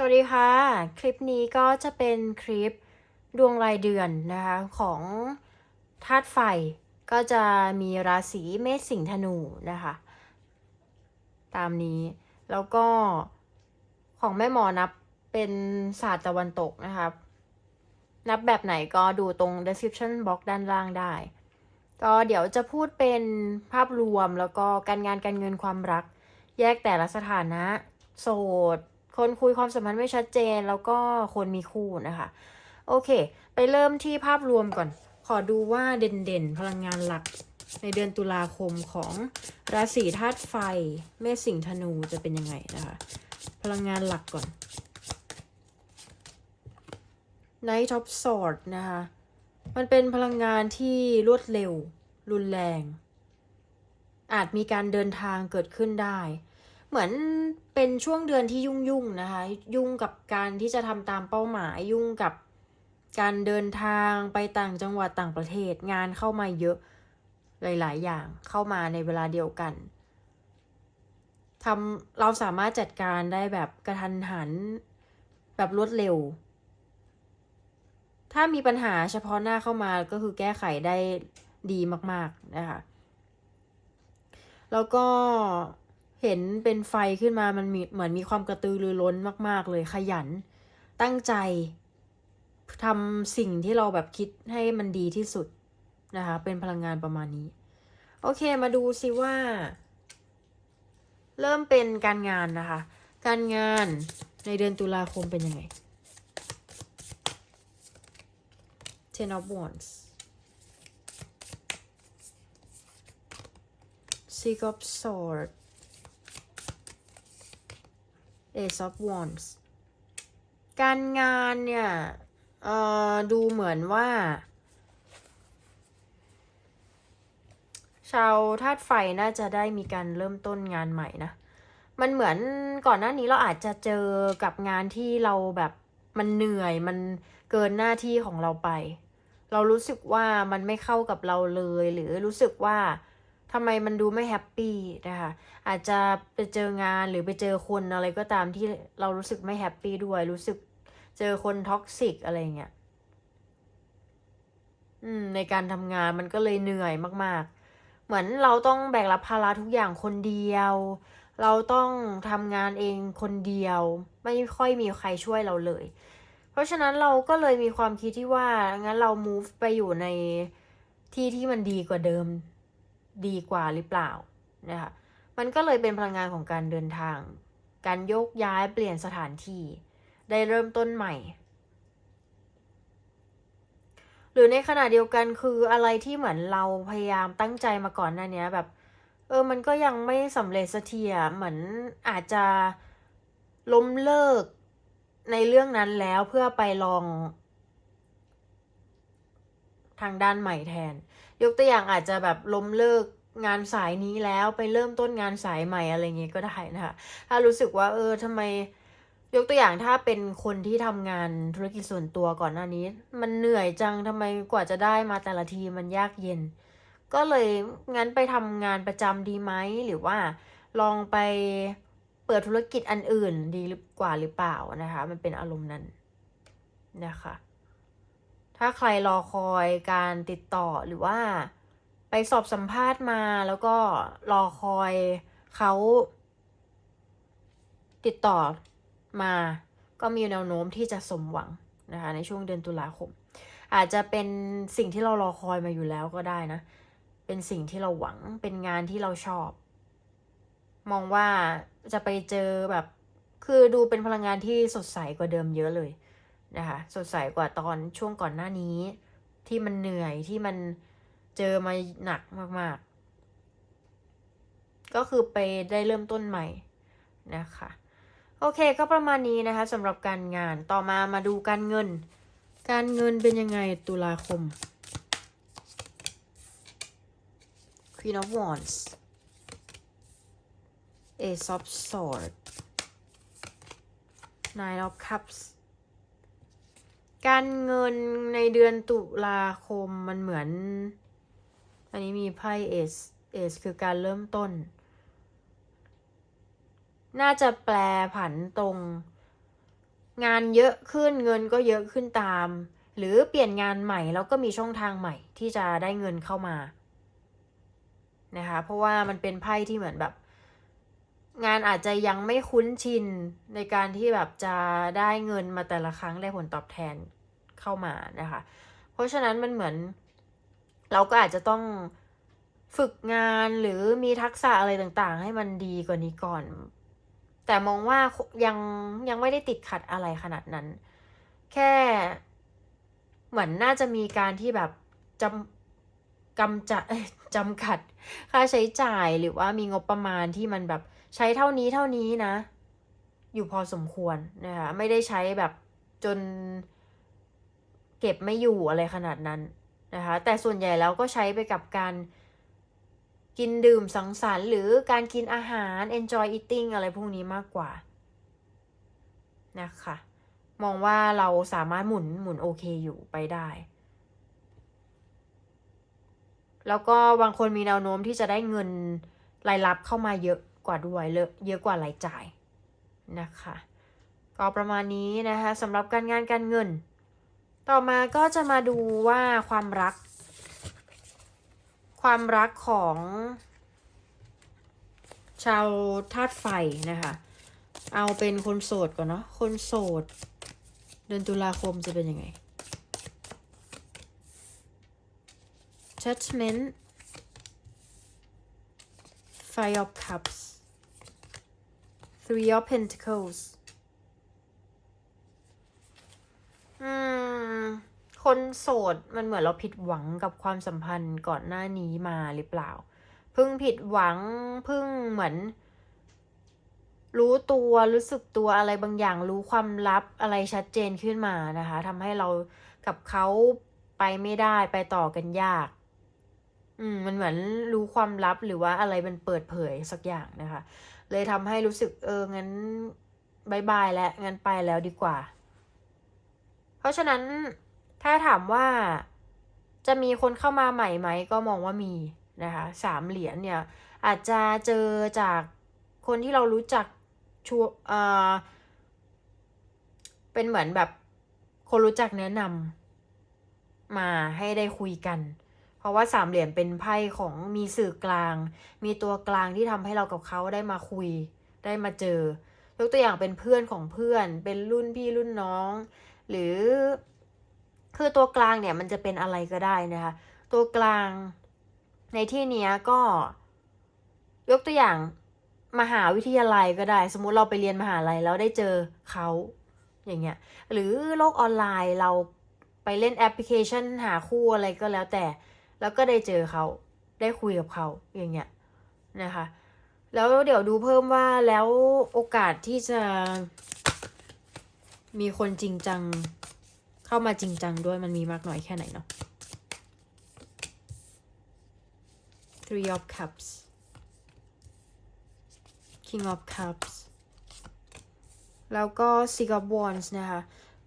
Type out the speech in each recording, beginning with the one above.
สวัสดีค่ะ คลิปนี้ก็จะเป็นคลิปดวงรายเดือนนะคะ ของธาตุไฟก็จะมีราศีเมษสิงห์ธนูนะคะ ตามนี้แล้วก็ของแม่หมอนับเป็นศาสตร์ตะวันตกนะครับ นับแบบไหนก็ดูตรง description box ด้านล่างได้ ก็เดี๋ยวจะพูดเป็นภาพรวมแล้วก็การงานการเงินความรัก แยกแต่ละสถานะ โสด คนคุยความสัมพันธ์ไม่ชัดเจน แล้วก็คนมีคู่นะคะ โอเค ไปเริ่มที่ภาพรวมก่อน ขอดูว่าเด่นๆ พลังงานหลักในเดือนตุลาคมของราศีธาตุไฟ เมษสิงห์ธนูจะเป็นยังไงนะคะ พลังงานหลักก่อน Knight of Swords นะคะ มันเป็นพลังงานที่รวดเร็ว รุนแรง อาจมีการเดินทางเกิดขึ้นได้ เหมือนเป็นช่วงเดือนที่ยุ่งๆนะคะ ยุ่งกับการที่จะทำตามเป้าหมายยุ่งกับการเดินทางไปต่างจังหวัดต่างประเทศงานเข้ามาเยอะหลาย ๆ อย่างเข้ามาในเวลาเดียวกันทำเราสามารถจัดการได้แบบกระทันหันแบบรวดเร็ว ถ้ามีปัญหาเฉพาะหน้าเข้ามาก็คือแก้ไขได้ดีมาก ๆ นะคะ แล้วก็ เห็นเป็นไฟขึ้นมามันมีเหมือนมีความกระตือรือร้นมาก ๆ เลยขยัน ตั้งใจทำสิ่งที่เราแบบคิดให้มันดีที่สุดนะคะ เป็นพลังงานประมาณนี้ โอเคมาดูซิว่า เริ่มเป็นการงานนะคะ การงานในเดือนตุลาคมเป็นยังไง Ten of Wands Six of Swords Ace of Wands การงานเนี่ยดูเหมือนว่า ชาวธาตุไฟน่าจะได้มีการเริ่มต้นงานใหม่นะ มันเหมือนก่อนหน้านี้เราอาจจะเจอกับงานที่เราแบบมันเหนื่อยมันเกินหน้าที่ของเราไป เรารู้สึกว่ามันไม่เข้ากับเราเลย หรือรู้สึกว่า ทำไมมันดูไม่แฮปปี้นะคะอาจจะไปเจองานหรือไปเจอคนอะไรก็ตามที่เรารู้สึกไม่แฮปปี้ด้วย รู้สึกเจอคนท็อกซิกอะไรเงี้ยอืมในการทำงานมันก็เลยเหนื่อยมาก ๆ เหมือนเราต้องแบกรับภาระทุกอย่างคนเดียว เราต้องทำงานเองคนเดียว ไม่ค่อยมีใครช่วยเราเลย เพราะฉะนั้นเราก็เลยมีความคิดที่ว่างั้นเรา move ไปอยู่ในที่ที่มันดีกว่าเดิม ดีกว่าหรือเปล่านะคะมันก็เลยเป็นพลังงานของการเดินทาง การโยกย้ายเปลี่ยนสถานที่ ได้เริ่มต้นใหม่ หรือในขณะเดียวกันคืออะไรที่เหมือนเราพยายามตั้งใจมาก่อนหน้านี้แบบ เออมันก็ยังไม่สำเร็จสักทีอะเหมือนอาจจะล้มเลิกในเรื่องนั้นแล้วเพื่อไปลองทางด้านใหม่แทน ยกตัวอย่างอาจจะแบบล้มเลิกงานสายนี้แล้วไปเริ่มต้นงานสายใหม่อะไรเงี้ยก็ได้นะคะถ้ารู้สึกว่าเออทำไมยกตัวอย่างถ้าเป็นคนที่ทำงานธุรกิจส่วนตัวก่อนหน้านี้ มันเหนื่อยจังทำไมกว่าจะได้มาแต่ละทีมันยากเย็น ก็เลยงั้นไปทำงานประจำดีไหมหรือว่าลองไปเปิดธุรกิจอันอื่นดีกว่าหรือเปล่านะคะ มันเป็นอารมณ์นั้นนะคะ ถ้าใครรอคอยการติดต่อหรือว่าไปสอบสัมภาษณ์มาแล้วก็รอคอยเขาติดต่อมาก็มีแนวโน้มที่จะสมหวังนะคะในช่วงเดือนตุลาคม อาจจะเป็นสิ่งที่เรารอคอยมาอยู่แล้วก็ได้นะ เป็นสิ่งที่เราหวังเป็นงานที่เราชอบ มองว่าจะไปเจอแบบคือดูเป็นพลังงานที่สดใสกว่าเดิมเยอะเลย นะคะสดใสกว่าตอนช่วงก่อนหน้านี้ ที่มันเหนื่อยที่มันเจอมาหนักมากๆ ก็คือไปได้เริ่มต้นใหม่นะคะโอเคก็ประมาณนี้นะคะสำหรับการงานต่อมามาดูการเงิน การเงินเป็นยังไงตุลาคม Queen of Wands Ace of Swords Nine of Cups การเงินในเดือนตุลาคมมันเหมือน อันนี้มีไพ่เอสเอสคือการเริ่มต้น น่าจะแปลผันตรง งานเยอะขึ้นเงินก็เยอะขึ้นตาม หรือเปลี่ยนงานใหม่แล้วก็มีช่องทางใหม่ที่จะได้เงินเข้ามานะคะเพราะว่ามันเป็นไพ่ที่เหมือนแบบ งานอาจจะยังไม่คุ้นชินในการที่แบบจะได้เงินมาแต่ละครั้งได้ผลตอบแทนเข้ามานะคะ เพราะฉะนั้นมันเหมือน เราก็อาจจะต้องฝึกงานหรือมีทักษะอะไรต่างๆ ให้มันดีกว่านี้ก่อน แต่มองว่ายังยังไม่ได้ติดขัดอะไรขนาดนั้น แค่เหมือนน่าจะมีการที่แบบจำกำจัดจำกัดค่าใช้จ่ายหรือว่ามีงบประมาณที่มันแบบ ใช้เท่านี้เท่านี้นะ อยู่พอสมควรนะคะไม่ได้ใช้แบบจนเก็บไม่อยู่อะไรขนาดนั้นนะคะแต่ส่วนใหญ่แล้วก็ใช้ไปกับการกินดื่มสังสรรค์หรือการกินอาหาร enjoy eating อะไรพวกนี้มากกว่านะคะมองว่าเราสามารถหมุนหมุนโอเคอยู่ไปได้ แล้วก็บางคนมีแนวโน้มที่จะได้เงินรายรับเข้ามาเยอะ กว่าด้วยเลอะเยอะกว่ารายจ่ายนะคะ ก็ประมาณนี้นะคะสำหรับการงานการเงิน ต่อมาก็จะมาดูว่าความรัก ความรักของชาวธาตุไฟนะคะ เอาเป็นคนโสดก่อนเนาะ คนโสด เดือนตุลาคมจะเป็นยังไง Judgment Five of Cups Three of Pentacles อืม คนโสดมันเหมือนเราผิดหวังกับความสัมพันธ์ก่อนหน้านี้มาหรือเปล่า เพิ่งผิดหวังเพิ่งเหมือน รู้ตัวรู้สึกตัวอะไรบางอย่างรู้ความลับอะไรชัดเจนขึ้นมานะคะทำให้เรากับเขาไปไม่ได้ไปต่อกันยาก อืม มันเหมือนรู้ความลับหรือว่าอะไรมันเปิดเผยสักอย่างนะคะ เลยทำให้รู้สึกเอองั้นบายบายแล้วงั้นไปแล้วดีกว่า เพราะฉะนั้นถ้าถามว่าจะมีคนเข้ามาใหม่ไหมก็มองว่ามีนะคะสามเหรียญเนี่ยอาจจะเจอจากคนที่เรารู้จักชัวเออเป็นเหมือนแบบคนรู้จักแนะนำมาให้ได้คุยกัน เพราะว่าสามเหรียญเป็นไพ่ของมีสื่อกลาง มีตัวกลางที่ทำให้เรากับเขาได้มาคุย ได้มาเจอ ยกตัวอย่างเป็นเพื่อนของเพื่อน เป็นรุ่นพี่รุ่นน้อง หรือคือตัวกลางเนี่ยมันจะเป็นอะไรก็ได้นะคะ ตัวกลางในที่นี้ก็ ยกตัวอย่างมหาวิทยาลัยก็ได้ สมมุติเราไปเรียนมหาลัยแล้วได้เจอเขาอย่างเงี้ย หรือโลกออนไลน์เราไปเล่นแอปพลิเคชันหาคู่อะไรก็แล้วแต่ แล้วก็ได้เจอเขาได้คุยกับเขาอย่างเงี้ยนะคะ แล้วเดี๋ยวดูเพิ่มว่าแล้วโอกาสที่จะมีคนจริงจังเข้ามาจริงจังด้วยมันมีมากน้อยแค่ไหนเนาะ Three of Cups King of Cups แล้วก็ Six of Wands นะคะ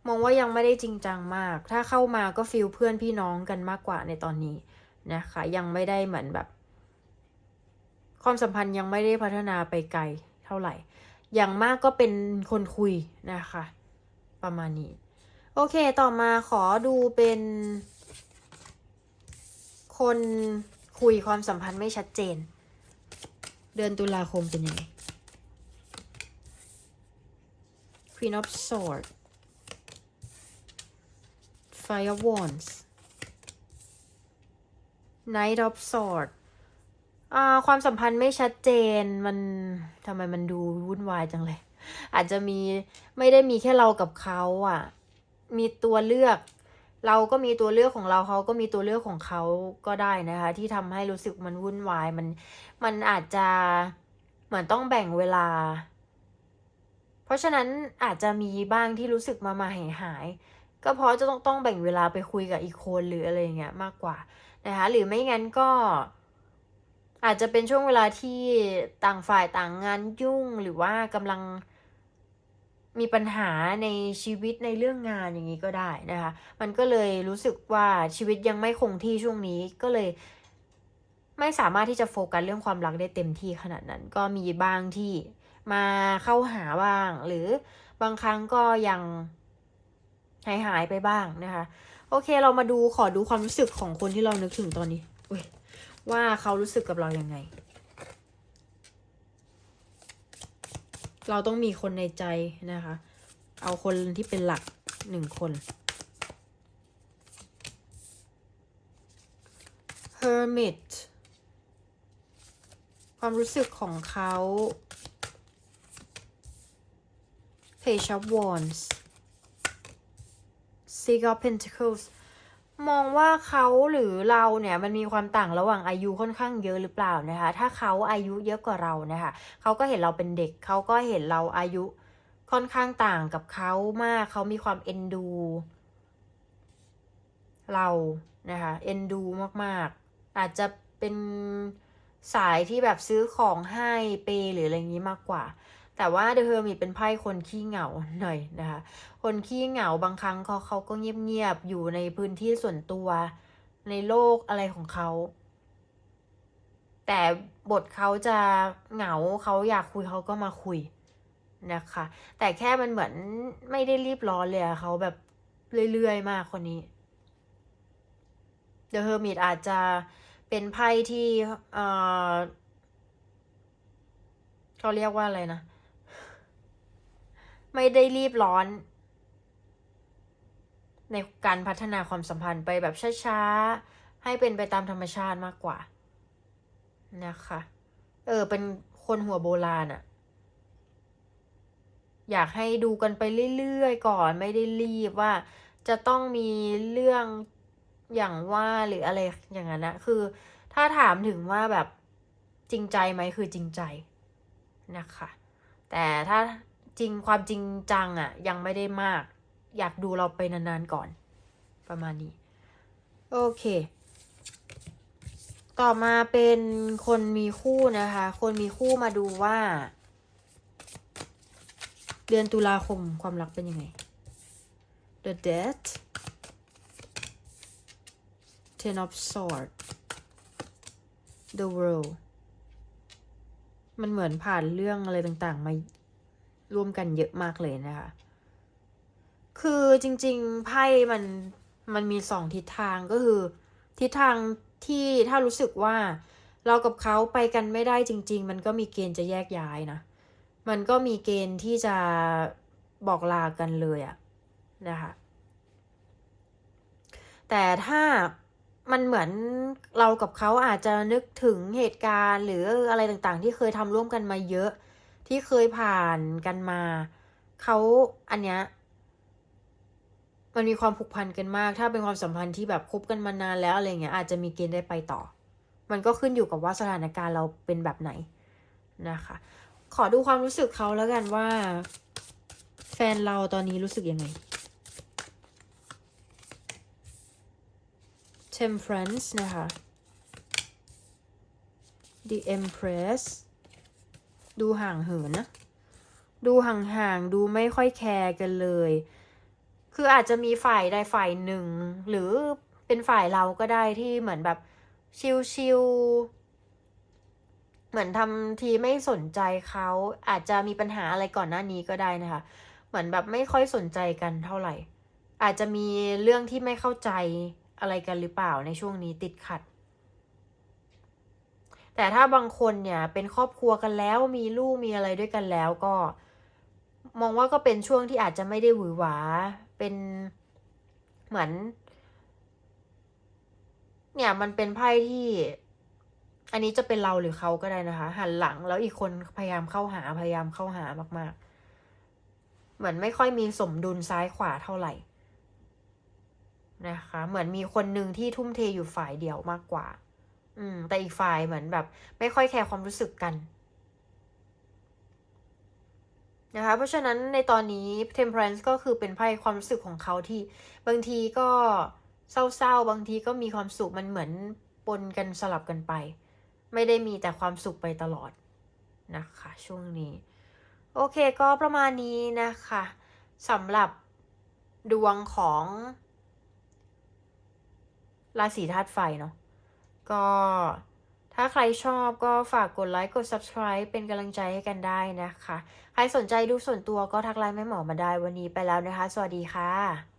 มองว่ายังไม่ได้จริงจังมาก ถ้าเข้ามาก็ฟิลเพื่อนพี่น้องกันมากกว่าในตอนนี้ นะคะยังไม่ได้เหมือนแบบ ความสัมพันธ์ยังไม่ได้พัฒนาไปไกลเท่าไหร่ อย่างมากก็เป็นคนคุยนะคะ ประมาณนี้ โอเคต่อมาขอดูเป็น คนคุยความสัมพันธ์ไม่ชัดเจน เดือนตุลาคมเป็นยังไง Queen of Swords Five of Wands Knight of Swords อ่าความสัมพันธ์ไม่ชัดเจนมันทำไมมันดูวุ่นวายจังเลย อาจจะมีไม่ได้มีแค่เรากับเขาอะ มีตัวเลือก เราก็มีตัวเลือกของเราเขาก็มีตัวเลือกของเขาก็ได้นะคะ ที่ทำให้รู้สึกมันวุ่นวายมันมันอาจจะเหมือนต้องแบ่งเวลา เพราะฉะนั้นอาจจะมีบ้างที่รู้สึกมามาหายหายก็เพราะจะต้องต้องแบ่งเวลาไปคุยกับอีกคนหรืออะไรอย่างเงี้ยมากกว่า นะคะหรือไม่งั้นก็ อาจจะเป็นช่วงเวลาที่ต่างฝ่ายต่างงานยุ่งหรือว่ากำลังมีปัญหาในชีวิตในเรื่องงานอย่างนี้ก็ได้นะคะ มันก็เลยรู้สึกว่าชีวิตยังไม่คงที่ช่วงนี้ก็เลย ไม่สามารถที่จะโฟกัสเรื่องความรักได้เต็มที่ขนาดนั้น ก็มีบ้างที่มาเข้าหาบ้าง หรือบางครั้งก็ยังหายหายไปบ้างนะคะ โอเคเรามาดูขอดูความรู้สึกของคนที่เรานึกถึงตอนนี้อุ๊ยว่าเขารู้สึกกับเรายังไง เราต้องมีคนในใจนะคะ เอาคนที่เป็นหลักหนึ่งคน Hermit ความรู้สึกของเขา Page of Wands Six of Pentacles มองว่าเขาหรือเราเนี่ยมันมีความต่างระหว่างอายุค่อนข้างเยอะหรือเปล่านะคะ ถ้าเขาอายุเยอะกว่าเรานะคะเขาก็เห็นเราเป็นเด็กเขาก็เห็นเราอายุค่อนข้างต่างกับเขามากเขามีความเอ็นดู เรานะคะเอ็นดูมากๆ อาจจะเป็นสายที่แบบซื้อของให้เปย์หรืออะไรอย่างนี้มากกว่า แต่ว่าเดอะเฮอร์มิตเป็นไพ่คนขี้เหงาหน่อยนะคะ คนขี้เหงาบางครั้งเขาเขาก็เงียบๆอยู่ในพื้นที่ส่วนตัว ในโลกอะไรของเขา แต่บทเขาจะเหงาเขาอยากคุยเขาก็มาคุยนะคะ แต่แค่มันเหมือนไม่ได้รีบร้อนเลยอะเขาแบบเรื่อยๆมากคนนี้ The Hermit อาจจะเป็นไพ่ที่เอ่อเขาเรียกว่าอะไรนะ ไม่ได้รีบร้อน ในการพัฒนาความสัมพันธ์ไปแบบช้าๆ ให้เป็นไปตามธรรมชาติมากกว่า นะคะ เออ เป็นคนหัวโบราณอะอยากให้ดูกันไปเรื่อยๆ ก่อนไม่ได้รีบว่าจะต้องมีเรื่องอย่างว่าหรืออะไรอย่างนั้นนะคือ ถ้าถามถึงว่าแบบจริงใจไหมคือจริงใจนะคะ แต่ถ้า จริงความจริงจังอะ่ะ ยังไม่ได้มาก อยากดูเราไปนานๆก่อน ประมาณนี้ โอเค ต่อมาเป็นคนมีคู่นะคะ คนมีคู่มาดูว่า เดือนตุลาคมความรักเป็นยังไง The Death Ten of Swords The World มันเหมือนผ่านเรื่องอะไรต่างๆ มา ร่วมกันเยอะมากเลยนะคะ คือจริงๆไพ่มันมันมีสองทิศทางก็คือ ทิศทางที่ถ้ารู้สึกว่าเรากับเขาไปกันไม่ได้จริง ๆ มันก็มีเกณฑ์จะแยกย้ายนะ มันก็มีเกณฑ์ที่จะบอกลากันเลยอะนะคะ แต่ถ้ามันเหมือนเรากับเขาอาจจะนึกถึงเหตุการณ์หรืออะไรต่างๆ ที่เคยทำร่วมกันมาเยอะ ที่เคยผ่านกันมาเขาอันเนี้ยมันมีความผูกพันกันมาก ถ้าเป็นความสัมพันธ์ที่แบบคบกันมานานแล้วอะไรเงี้ยอาจจะมีเกณฑ์ได้ไปต่อ มันก็ขึ้นอยู่กับว่าสถานการณ์เราเป็นแบบไหนนะคะ ขอดูความรู้สึกเขาแล้วกันว่า แฟนเราตอนนี้รู้สึกยังไง Temperance นะคะ The Empress ดูห่างเหินนะ ดูห่างๆ ดูไม่ค่อยแคร์กันเลย คืออาจจะมีฝ่ายใดฝ่ายหนึ่ง หรือเป็นฝ่ายเราก็ได้ที่เหมือนแบบชิลๆเหมือนทำทีไม่สนใจเขา อาจจะมีปัญหาอะไรก่อนหน้านี้ก็ได้นะคะ เหมือนแบบไม่ค่อยสนใจกันเท่าไหร่ อาจจะมีเรื่องที่ไม่เข้าใจอะไรกันหรือเปล่าในช่วงนี้ติดขัด แต่ถ้าบางคนเนี่ยเป็นครอบครัวกันแล้วมีลูกมีอะไรด้วยกันแล้วก็ มองว่าก็เป็นช่วงที่อาจจะไม่ได้หวือหวาเป็นเหมือน เนี่ยมันเป็นไพ่ที่ อันนี้จะเป็นเราหรือเขาก็ได้นะคะ หันหลังแล้วอีกคนพยายามเข้าหาพยายามเข้าหามาก ๆ เหมือนไม่ค่อยมีสมดุลซ้ายขวาเท่าไหร่นะคะ เหมือนมีคนหนึ่งที่ทุ่มเทอยู่ฝ่ายเดียวมากกว่า อืม แต่อีกฝ่ายเหมือนแบบ ไม่ค่อยแคร์ความรู้สึกกันนะคะ เพราะฉะนั้นในตอนนี้ temperance ก็คือเป็นไพ่ความรู้สึกของเขาที่บางทีก็เศร้าๆ บางทีก็มีความสุขมันเหมือนปนกันสลับกันไป ไม่ได้มีแต่ความสุขไปตลอดนะคะ ช่วงนี้ โอเคก็ประมาณนี้นะคะสำหรับดวงของราศีธาตุไฟเนาะ ก็ถ้าใครชอบก็ฝากกดไลค์กด subscribe เป็นกำลังใจให้กันได้นะคะ ใครสนใจดูส่วนตัวก็ทักไลน์แม่หมอมาได้วันนี้ไปแล้วนะคะ สวัสดีค่ะ